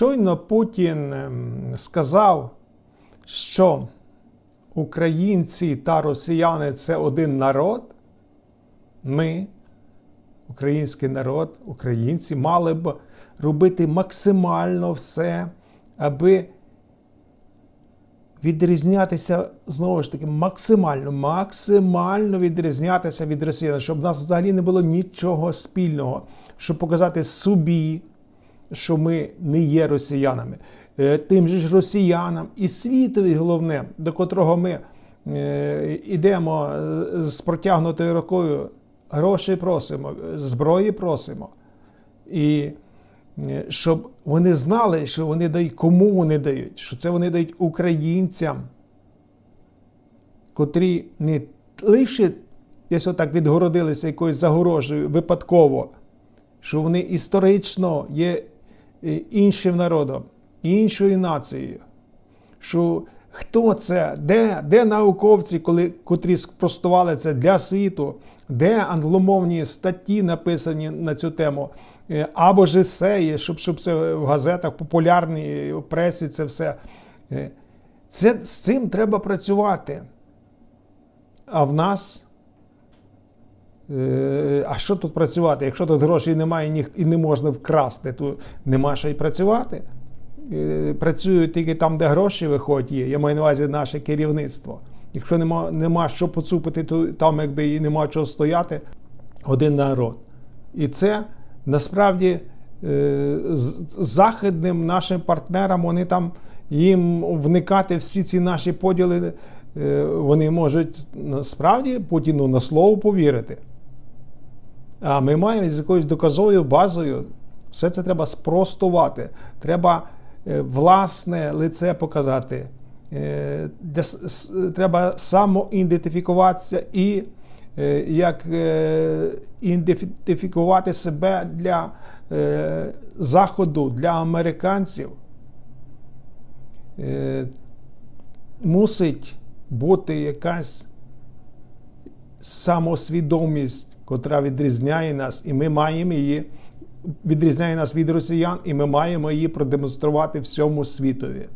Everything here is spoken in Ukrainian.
Щойно Путін ем, сказав, що українці та росіяни це один народ. Ми, український народ, українці, мали б робити максимально все, аби відрізнятися знову ж таки максимально, максимально відрізнятися від росіян, щоб в нас взагалі не було нічого спільного, щоб показати собі, що ми не є росіянами. Е, Тим же ж росіянам і світові, головне, до котрого ми е, йдемо е, з протягнутою рукою, гроші просимо, зброї просимо. І е, щоб вони знали, що вони дають, кому вони дають, що це вони дають українцям, котрі не лише десь отак відгородилися якоюсь загорожею випадково, що вони історично є е, іншим народом, іншою нацією. Що хто це, де, де науковці, коли, котрі спростували це для світу, де англомовні статті написані на цю тему, Е, або ж есеї, щоб, щоб це в газетах популярній в пресі це все. Е, Це, з цим треба працювати. А в нас. Е, А що тут працювати? Якщо тут грошей немає і не можна вкрасти, то нема що й працювати. Е, Працюють тільки там, де гроші виходять є. Я маю на увазі наше керівництво. Якщо нема, нема що поцупити, то там якби і нема чого стояти один народ. І це насправді е, західним нашим партнерам вони там їм вникати всі ці наші поділи, вони можуть насправді Путіну на слово повірити. А ми маємо з якоюсь доказовою базою. Все це треба спростувати. Треба е, власне лице показати. Е, Треба самоідентифікуватися і е, як ідентифікувати себе для Заходу, для американців. Мусить бути якась самосвідомість, котра відрізняє нас, і ми маємо її відрізняє нас від росіян, і ми маємо її продемонструвати всьому світові.